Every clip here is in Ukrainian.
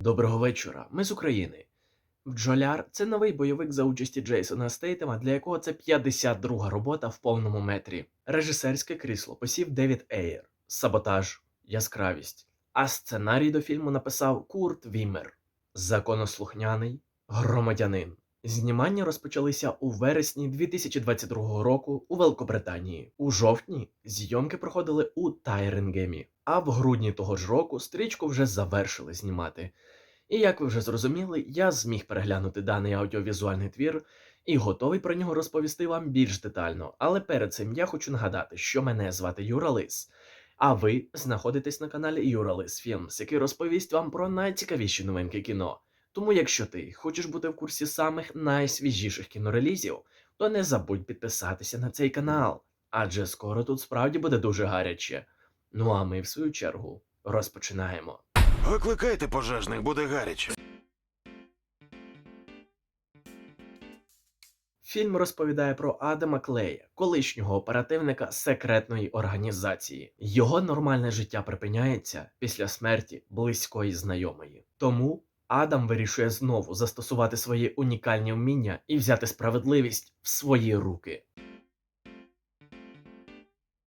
Доброго вечора. Ми з України. Бджоляр це новий бойовик за участі Джейсона Стейтема, для якого це 52-га робота в повному метрі. Режисерське крісло посів Девід Ейер, саботаж, яскравість. А сценарій до фільму написав Курт Вімер. Законослухняний громадянин. Знімання розпочалися у вересні 2022 року у Великобританії. У жовтні зйомки проходили у Тайренгемі, а в грудні того ж року стрічку вже завершили знімати. І як ви вже зрозуміли, я зміг переглянути даний аудіовізуальний твір і готовий про нього розповісти вам більш детально. Але перед цим я хочу нагадати, що мене звати Юра Лис, а ви знаходитесь на каналі Юра Лис Філмс, який розповість вам про найцікавіші новинки кіно. Тому, якщо ти хочеш бути в курсі самих найсвіжіших кінорелізів, то не забудь підписатися на цей канал, адже скоро тут справді буде дуже гаряче. Ну а ми, в свою чергу, розпочинаємо. Викликайте пожежних, буде гаряче. Фільм розповідає про Адама Клея, колишнього оперативника секретної організації. Його нормальне життя припиняється після смерті близької знайомої. Тому Адам вирішує знову застосувати свої унікальні вміння і взяти справедливість в свої руки.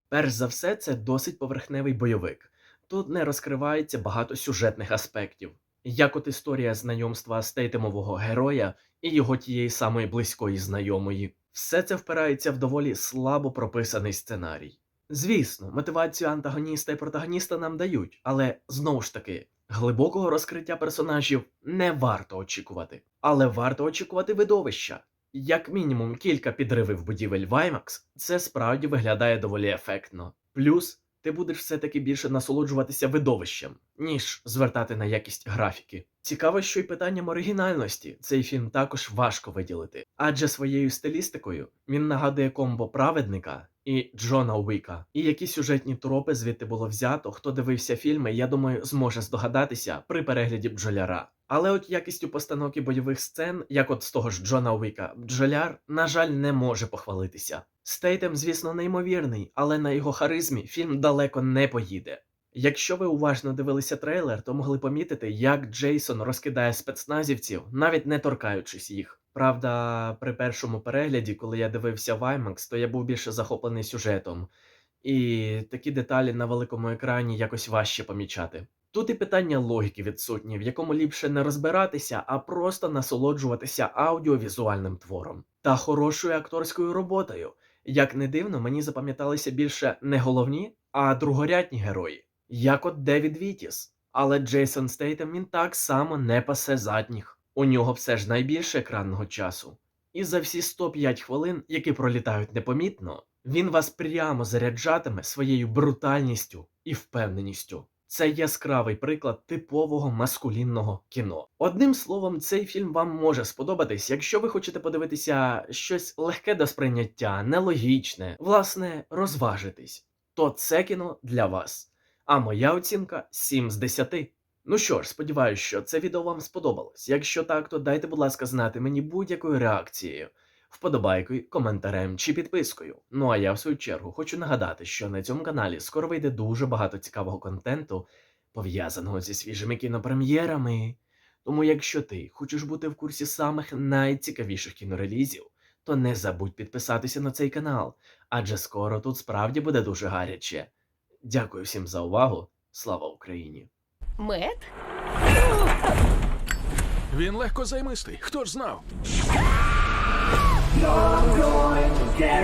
Перш за все, це досить поверхневий бойовик. Тут не розкривається багато сюжетних аспектів, як от історія знайомства стейтемового героя і його тієї самої близької знайомої. Все це впирається в доволі слабо прописаний сценарій. Звісно, мотивацію антагоніста і протагоніста нам дають, але знову ж таки, глибокого розкриття персонажів не варто очікувати. Але варто очікувати видовища. Як мінімум кілька підривів будівель Ваймакс, це справді виглядає доволі ефектно. Плюс ти будеш все-таки більше насолоджуватися видовищем, ніж звертати на якість графіки. Цікаво, що й питанням оригінальності цей фільм також важко виділити, адже своєю стилістикою він нагадує комбо праведника і Джона Уіка. І які сюжетні тропи звідти було взято, хто дивився фільми, я думаю, зможе здогадатися при перегляді бджоляра. Але от якістю постановки бойових сцен, як от з того ж Джона Уіка, бджоляр, на жаль, не може похвалитися. Стейтем, звісно, неймовірний, але на його харизмі фільм далеко не поїде. Якщо ви уважно дивилися трейлер, то могли помітити, як Джейсон розкидає спецназівців, навіть не торкаючись їх. Правда, при першому перегляді, коли я дивився Ваймакс, то я був більше захоплений сюжетом, і такі деталі на великому екрані якось важче помічати. Тут і питання логіки відсутні, в якому ліпше не розбиратися, а просто насолоджуватися аудіовізуальним твором та хорошою акторською роботою. Як не дивно, мені запам'яталися більше не головні, а другорядні герої, як от Девід Вітіс. Але Джейсон Стейтем він так само не пасе задніх. У нього все ж найбільше екранного часу. І за всі 105 хвилин, які пролітають непомітно, він вас прямо заряджатиме своєю брутальністю і впевненістю. Це яскравий приклад типового маскулінного кіно. Одним словом, цей фільм вам може сподобатись, якщо ви хочете подивитися щось легке до сприйняття, нелогічне, власне, розважитись, то це кіно для вас. А моя оцінка 7 з 10. Ну що ж, сподіваюся, що це відео вам сподобалось. Якщо так, то дайте, будь ласка, знати мені будь-якою реакцією, вподобайкою, коментарем чи підпискою. Ну а я в свою чергу хочу нагадати, що на цьому каналі скоро вийде дуже багато цікавого контенту, пов'язаного зі свіжими кінопрем'єрами. Тому, якщо ти хочеш бути в курсі самих найцікавіших кінорелізів, то не забудь підписатися на цей канал, адже скоро тут справді буде дуже гаряче. Дякую всім за увагу. Слава Україні! Мед? Він легко займистий. Хто ж знав? You're going to get